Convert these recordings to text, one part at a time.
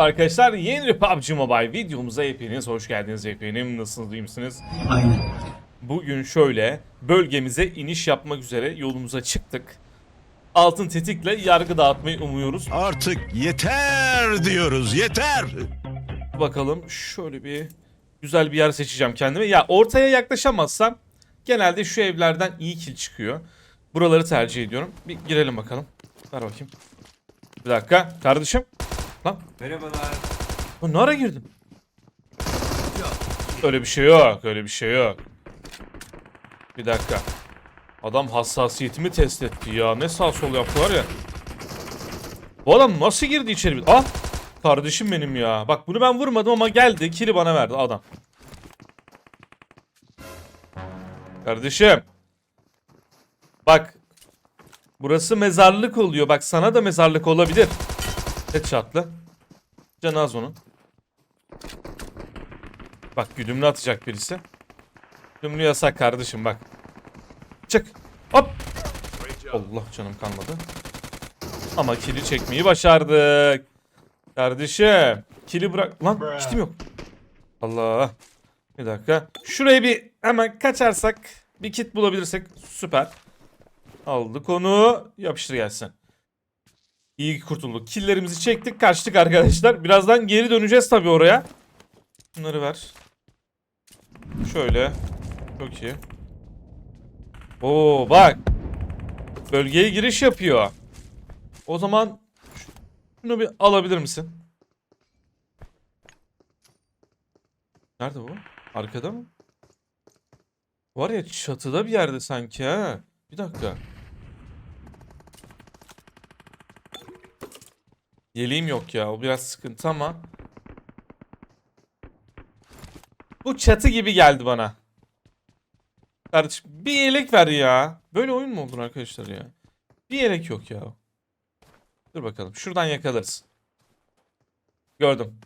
merhaba arkadaşlar. Yeni bir PUBG Mobile videomuza hepiniz hoş geldiniz efendim. Nasılsınız, iyi misiniz? Aynen. Bugün şöyle bölgemize iniş yapmak üzere yolumuza çıktık. Altın tetikle yargı dağıtmayı umuyoruz. Artık yeter diyoruz yeter. Bakalım şöyle bir güzel bir yer seçeceğim kendime. Ya ortaya yaklaşamazsam genelde şu evlerden iyi kill çıkıyor. Buraları tercih ediyorum. Bir girelim bakalım. Ver bakayım. Bir dakika kardeşim. Lan Merhabalar. Lan ne ara girdin? Öyle bir şey yok. Öyle bir şey yok. Bir dakika. Adam hassasiyetimi test etti ya. Ne sağ sol yaptı var ya. Bu adam nasıl girdi içeri? Ah! Kardeşim benim ya. Bak bunu ben vurmadım ama geldi. Kili bana verdi adam. Kardeşim. Bak. Burası mezarlık oluyor. Bak sana da mezarlık olabilir. Headshot'lı. Canı az onun. Bak güdümlü atacak birisi. Güdümlü yasak kardeşim bak. Çık. Hop. Allah canım kalmadı. Ama kili çekmeyi başardık. Kardeşim. Kili bırak. Lan kitim yok. Allah. Bir dakika. Şuraya bir hemen kaçarsak bir kit bulabilirsek süper. Aldık onu. Yapıştır gelsin. İyi ki kurtulduk. Killerimizi çektik kaçtık arkadaşlar. Birazdan geri döneceğiz tabii oraya. Bunları ver. Şöyle. Çok iyi. Oo bak. Bölgeye giriş yapıyor. O zaman şunu bir alabilir misin? Nerede bu? Arkada mı? Var ya çatıda bir yerde sanki ha. Bir dakika. Yeleğim yok ya. O biraz sıkıntı ama. Bu çatı gibi geldi bana. Kardeşim bir yelek ver ya. Böyle oyun mu olur arkadaşlar ya? Bir yelek yok ya. Dur bakalım. Şuradan yakalarız. Gördüm.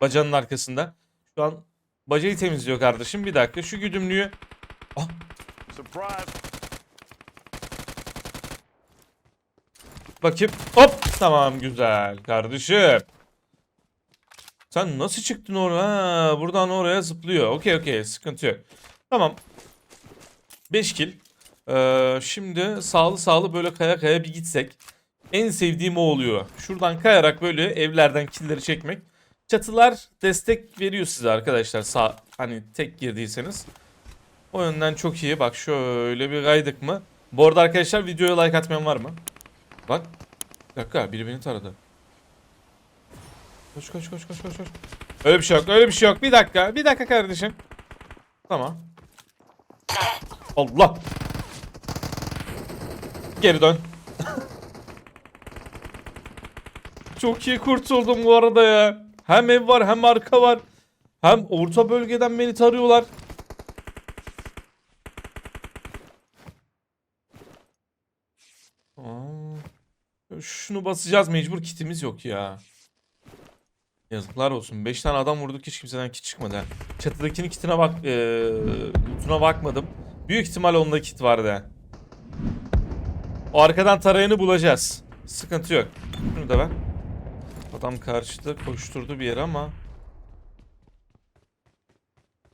Bacanın arkasında. Şu an bacayı temizliyor kardeşim. Bir dakika. Şu güdümlüğü. Ah, bakayım. Hop. Tamam güzel kardeşim. Sen nasıl çıktın oraya? Buradan oraya zıplıyor. Okey okey sıkıntı yok. Tamam. 5 kill. Ee, şimdi sağlı sağlı böyle kaya kaya bir gitsek. En sevdiğim o oluyor. Şuradan kayarak böyle evlerden killleri çekmek. Çatılar destek veriyor size arkadaşlar. Sağ hani tek girdiyseniz. O yönden çok iyi. Bak şöyle bir kaydık mı? Bu arada arkadaşlar videoya like atmayan var mı? Bak. Bir dakika biri beni taradı. Koş koş koş koş koş koş. Öyle bir şey yok öyle bir şey yok. Bir dakika bir dakika kardeşim. Tamam. Allah. Geri dön. Çok iyi kurtuldum bu arada ya. Hem ev var hem arka var. Hem orta bölgeden beni tarıyorlar. Aa, şunu basacağız mecbur kitimiz yok ya. Yazıklar olsun. 5 tane adam vurduk hiç kimseden kit çıkmadı. ha. Çatıdakinin kitine bak, eee lootuna bakmadım. Büyük ihtimal onda kit vardı. O arkadan tarayanı bulacağız. Sıkıntı yok. Şunu da ver. Adam karşıda koşturdu bir yere ama.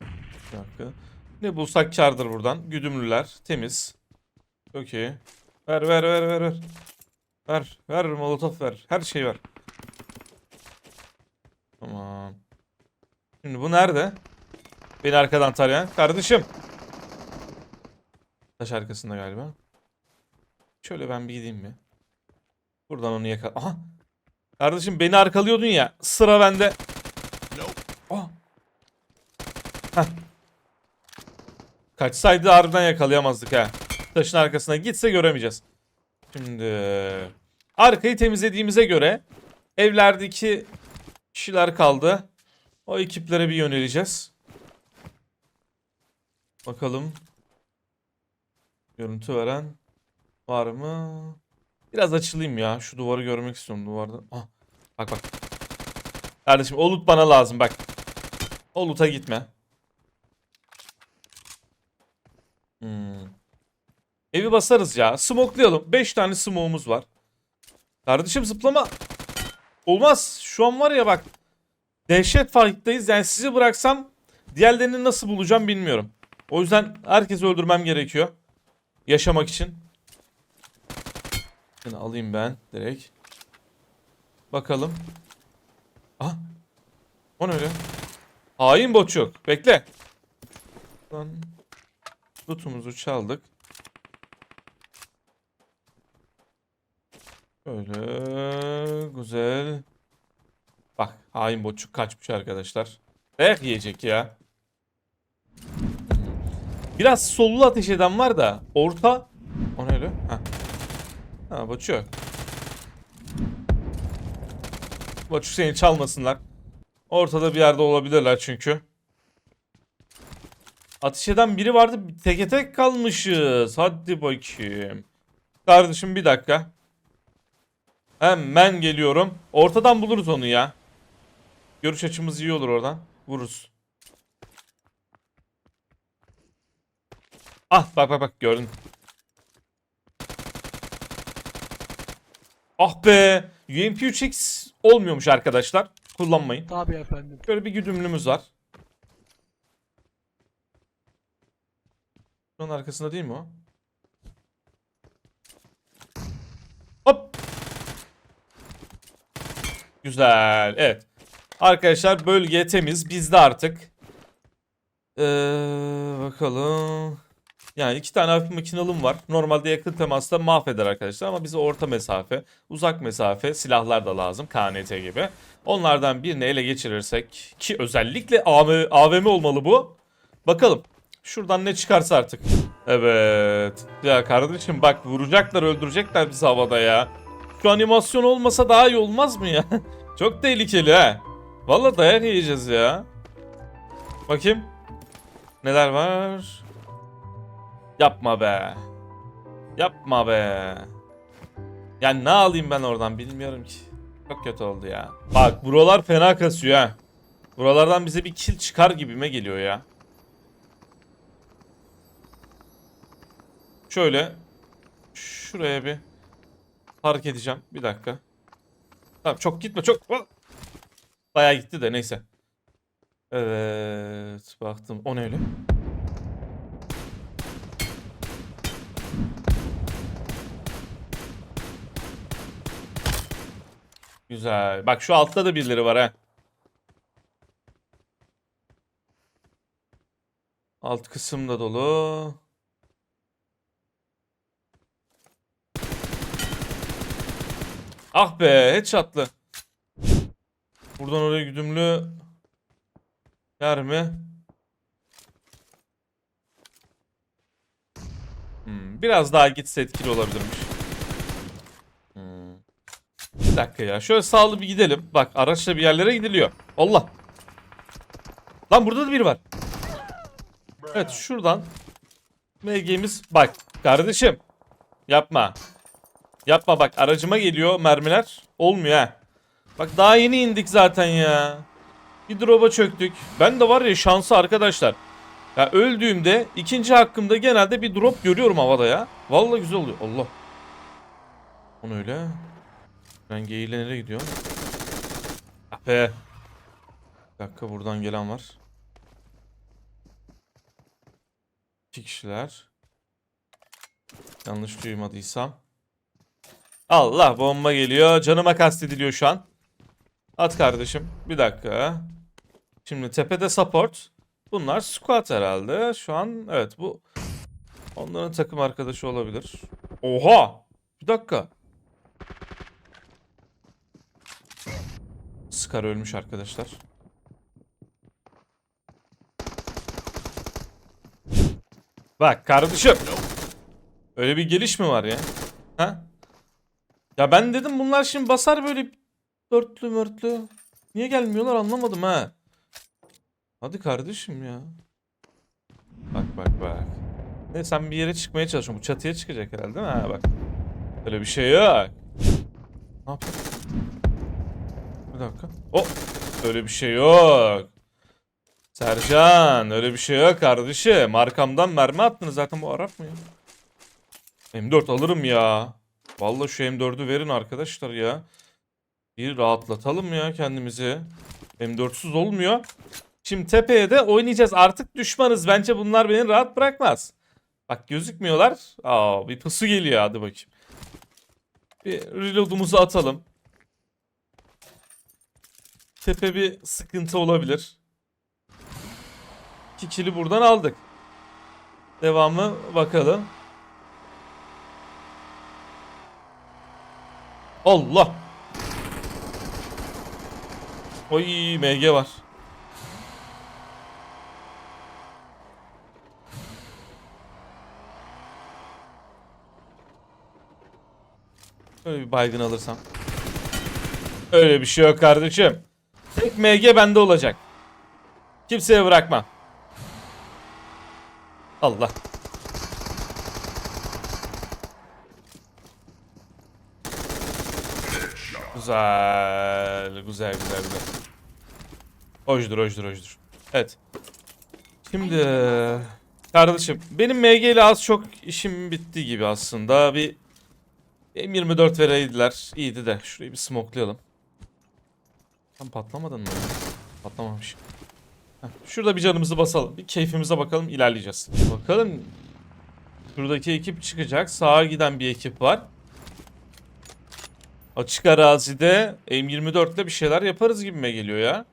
Bir dakika. Ne bulsak kardır buradan. Güdümlüler. Temiz. Çok iyi. Ver ver ver ver ver. Ver. Ver molotof ver. Her şey ver. Tamam. Şimdi bu nerede? Beni arkadan tarayan. Kardeşim. Taş arkasında galiba. Şöyle ben bir gideyim mi? Buradan onu yakal... Aha! Kardeşim beni arkalıyordun ya. Sıra bende. Oh. Heh. Kaçsaydı harbiden yakalayamazdık ha. Taşın arkasına gitse göremeyeceğiz. Şimdi arkayı temizlediğimize göre evlerdeki kişiler kaldı. O ekiplere bir yöneleceğiz. Bakalım. Görüntü veren var mı? Biraz açılayım ya. Şu duvarı görmek istiyorum duvarda. Ah, bak bak. Kardeşim o loot bana lazım bak. O loot'a gitme. Evi basarız ya. Smoklayalım. 5 tane smoke'umuz var. Kardeşim zıplama. Olmaz. Şu an var ya bak. Dehşet farktayız. Yani sizi bıraksam diğerlerini nasıl bulacağım bilmiyorum. O yüzden herkesi öldürmem gerekiyor. Yaşamak için. Şunu alayım ben direkt. Bakalım. Aha. O ne öyle? Hain boçuk. Bekle. Lan. Lootumuzu çaldık. Böyle güzel. Bak hain boçuk kaçmış arkadaşlar. Dayak yiyecek ya. Biraz sollu ateş eden var da orta. O ne öyle? Ha. Ha boçuk. Boçuk seni çalmasınlar. Ortada bir yerde olabilirler çünkü. Ateş eden biri vardı. Teke tek kalmışız. Hadi bakayım. Kardeşim bir dakika. Hemen geliyorum. Ortadan buluruz onu ya. Görüş açımız iyi olur oradan. Vururuz. Ah bak bak bak gördün. Ah be. UMP 3X olmuyormuş arkadaşlar. Kullanmayın. Tabii efendim. Böyle bir güdümlümüz var. Şunun arkasında değil mi o? Hop. Güzel. Evet. Arkadaşlar bölge temiz. Bizde artık. Ee, bakalım. Yani iki tane hafif makinalım var. Normalde yakın temasta mahveder arkadaşlar ama bize orta mesafe, uzak mesafe silahlar da lazım. KNT gibi. Onlardan birini ele geçirirsek ki özellikle AV, AVM olmalı bu. Bakalım. Şuradan ne çıkarsa artık. Evet. Ya kardeşim bak vuracaklar öldürecekler bizi havada ya. Şu animasyon olmasa daha iyi olmaz mı ya? Çok tehlikeli ha. Valla dayak yiyeceğiz ya. Bakayım. Neler var? Yapma be. Yapma be. Yani ne alayım ben oradan bilmiyorum ki. Çok kötü oldu ya. Bak buralar fena kasıyor ha. Buralardan bize bir kill çıkar gibime geliyor ya. Şöyle. Şuraya bir park edeceğim. Bir dakika. Tamam çok gitme çok. Bayağı gitti de neyse. Evet baktım. O ne öyle? Güzel. Bak şu altta da birileri var ha. Alt kısım da dolu. Ah be headshotlı. Buradan oraya güdümlü yer mi? Hmm, biraz daha gitse etkili olabilirmiş. Hmm. Bir dakika ya. Şöyle sağlı bir gidelim. Bak araçla bir yerlere gidiliyor. Allah. Lan burada da biri var. Evet şuradan MG'miz bak kardeşim yapma. Yapma bak aracıma geliyor mermiler. Olmuyor ha. Bak daha yeni indik zaten ya. Bir drop'a çöktük. Ben de var ya şansı arkadaşlar. Ya öldüğümde ikinci hakkımda genelde bir drop görüyorum havada ya. Vallahi güzel oluyor. Allah. Onu öyle. Ben geyiyle nereye gidiyorum? Ah be. Bir dakika buradan gelen var. İki kişiler. Yanlış duymadıysam. Allah bomba geliyor. Canıma kastediliyor şu an. At kardeşim. Bir dakika. Şimdi tepede support. Bunlar squad herhalde. Şu an evet bu onların takım arkadaşı olabilir. Oha! Bir dakika. Scar ölmüş arkadaşlar. Bak kardeşim. Öyle bir geliş mi var ya? Ha? Ya ben dedim bunlar şimdi basar böyle dörtlü mörtlü. Niye gelmiyorlar anlamadım ha. Hadi kardeşim ya. Bak bak bak. Ne sen bir yere çıkmaya çalışıyorsun. Bu çatıya çıkacak herhalde değil mi? Ha bak. Öyle bir şey yok. Ne yapıyor? Bir dakika. Oh. Öyle bir şey yok. Sercan öyle bir şey yok kardeşim. Arkamdan mermi attınız zaten bu Arap mı ya? M4 alırım ya. Vallahi şu M4'ü verin arkadaşlar ya. Bir rahatlatalım ya kendimizi. M4'süz olmuyor. Şimdi tepeye de oynayacağız. Artık düşmanız. Bence bunlar beni rahat bırakmaz. Bak gözükmüyorlar. Aa bir pusu geliyor hadi bakayım. Bir reload'umuzu atalım. Tepe bir sıkıntı olabilir. İki kili buradan aldık. Devamı bakalım. Allah. Oy MG var. Öyle bir baygın alırsam. Öyle bir şey yok kardeşim. Tek MG bende olacak. Kimseye bırakma. Allah. Güzel. Güzel güzel güzel. Hoşdur hoşdur hoşdur. Evet. Şimdi kardeşim benim MG ile az çok işim bitti gibi aslında. Bir M24 vereydiler. İyiydi de. Şurayı bir smoklayalım. Tam patlamadın mı? Patlamamış. Şurada bir canımızı basalım. Bir keyfimize bakalım ilerleyeceğiz. Bakalım. Şuradaki ekip çıkacak. Sağa giden bir ekip var. Açık arazide M24'le bir şeyler yaparız gibime geliyor ya.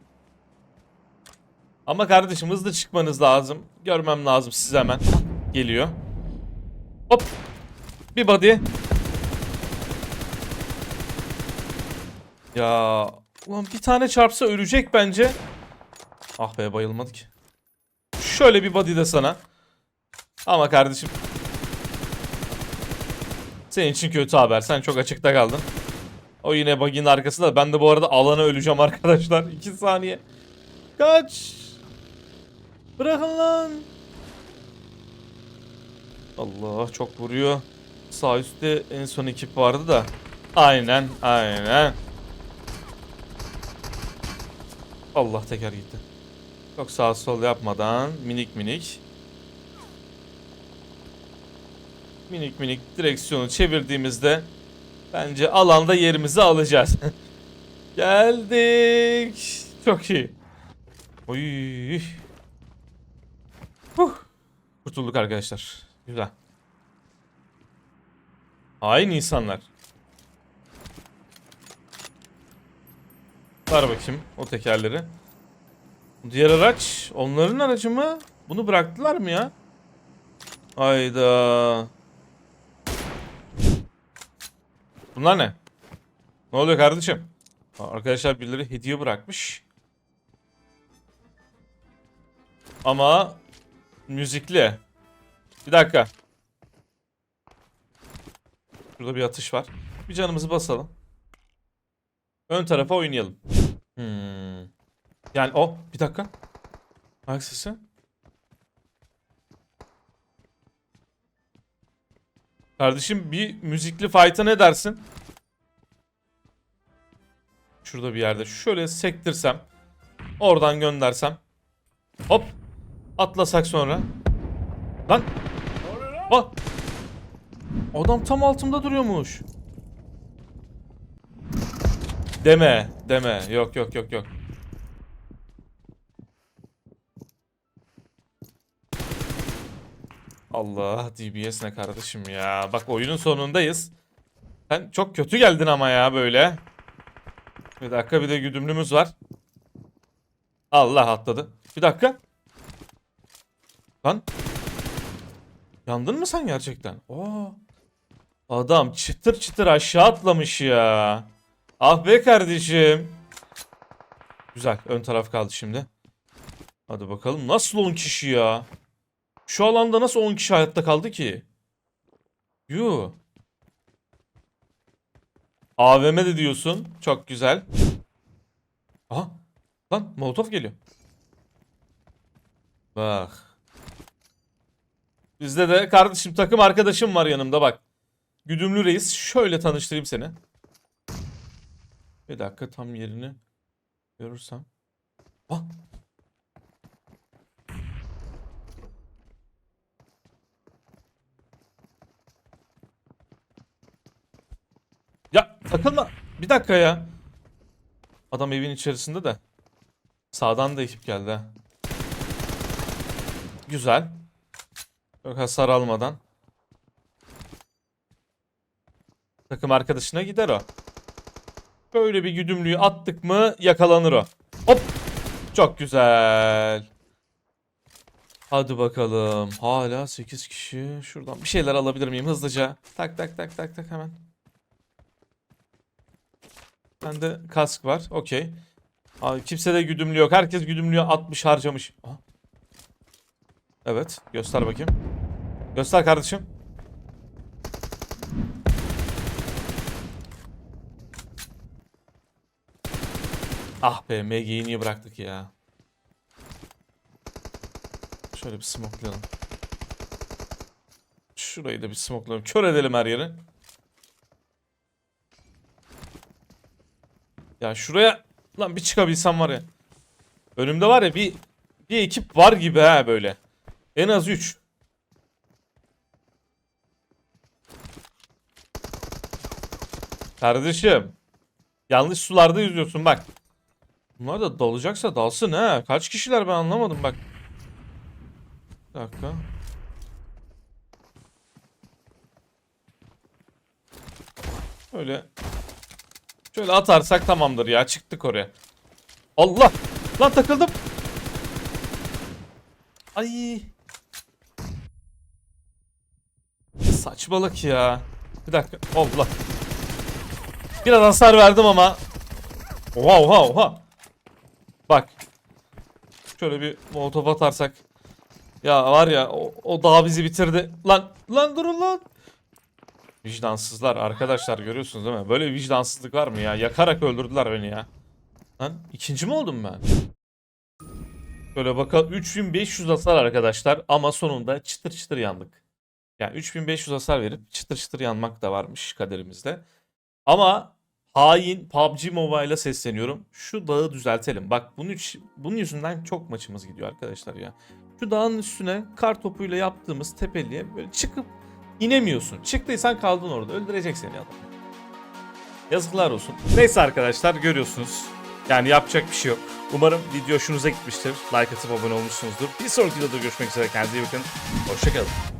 Ama kardeşim hızlı çıkmanız lazım. Görmem lazım siz hemen. Geliyor. Hop. Bir body. Ya ulan bir tane çarpsa ölecek bence. Ah be bayılmadı ki. Şöyle bir body de sana. Ama kardeşim. Senin için kötü haber. Sen çok açıkta kaldın. O yine bug'in arkasında. Ben de bu arada alana öleceğim arkadaşlar. 2 saniye. Kaç. Bırakın lan. Allah çok vuruyor. Sağ üstte en son ekip vardı da. Aynen aynen. Allah teker gitti. Çok sağ sol yapmadan minik minik. Minik minik direksiyonu çevirdiğimizde bence alanda yerimizi alacağız. Geldik. Çok iyi. Oy. Huh. Kurtulduk arkadaşlar. Güzel. Hain insanlar. Ver bakayım o tekerleri. Diğer araç onların aracı mı? Bunu bıraktılar mı ya? Hayda. Bunlar ne? Ne oluyor kardeşim? Arkadaşlar birileri hediye bırakmış. Ama müzikli. Bir dakika. Burada bir atış var. Bir canımızı basalım. Ön tarafa oynayalım. Hmm. Yani o bir dakika. Ayak Kardeşim bir müzikli fight'a ne dersin? Şurada bir yerde şöyle sektirsem. Oradan göndersem. Hop. Atlasak sonra. Lan. Bak. Adam tam altımda duruyormuş. Deme, deme. Yok yok yok yok. Allah DBS ne kardeşim ya. Bak oyunun sonundayız. Sen çok kötü geldin ama ya böyle. Bir dakika bir de güdümlümüz var. Allah atladı. Bir dakika. Lan. Yandın mı sen gerçekten? Oo. Adam çıtır çıtır aşağı atlamış ya. Ah be kardeşim. Güzel. Ön taraf kaldı şimdi. Hadi bakalım. Nasıl 10 kişi ya? Şu alanda nasıl 10 kişi hayatta kaldı ki? Yu. AVM de diyorsun. Çok güzel. Aha. Lan Molotov geliyor. Bak. Bizde de kardeşim takım arkadaşım var yanımda bak. Güdümlü reis. Şöyle tanıştırayım seni. Bir dakika tam yerini görürsem. Ah. Ya takılma. Bir dakika ya. Adam evin içerisinde de. Sağdan da ekip geldi. Güzel. Çok hasar almadan. Takım arkadaşına gider o. Böyle bir güdümlüyü attık mı yakalanır o. Hop. Çok güzel. Hadi bakalım. Hala 8 kişi. Şuradan bir şeyler alabilir miyim hızlıca? Tak tak tak tak tak hemen. Bende kask var. Okey. Kimse de güdümlü yok. Herkes güdümlüye atmış harcamış. Aha. Evet. Göster bakayım. Göster kardeşim. Ah be MG'yi niye bıraktık ya. Şöyle bir smokelayalım. Şurayı da bir smokelayalım. Kör edelim her yeri. Ya şuraya lan bir çıkabilsem var ya. Önümde var ya bir bir ekip var gibi ha böyle. En az 3. Kardeşim. Yanlış sularda yüzüyorsun bak. Bunlar da dalacaksa dalsın ha. Kaç kişiler ben anlamadım bak. Bir dakika. Öyle. Şöyle atarsak tamamdır ya. Çıktık oraya. Allah! Lan takıldım. Ay. Saçmalık ya. Bir dakika. Allah. Biraz hasar verdim ama. Oha oha oha. Bak. Şöyle bir molotof atarsak. Ya var ya o, o dağ bizi bitirdi. Lan lan durun lan. Vicdansızlar arkadaşlar görüyorsunuz değil mi? Böyle vicdansızlık var mı ya? Yakarak öldürdüler beni ya. Lan ikinci mi oldum ben? Böyle bakalım 3500 hasar arkadaşlar ama sonunda çıtır çıtır yandık. Yani 3500 hasar verip çıtır çıtır yanmak da varmış kaderimizde. Ama hain PUBG Mobile'a sesleniyorum. Şu dağı düzeltelim. Bak bunun, bunun yüzünden çok maçımız gidiyor arkadaşlar ya. Şu dağın üstüne kar topuyla yaptığımız tepeliğe böyle çıkıp inemiyorsun. Çıktıysan kaldın orada. Öldürecek seni adam. Yazıklar olsun. Neyse arkadaşlar görüyorsunuz. Yani yapacak bir şey yok. Umarım video hoşunuza gitmiştir. Like atıp abone olmuşsunuzdur. Bir sonraki videoda görüşmek üzere. Kendinize iyi bakın. Hoşçakalın.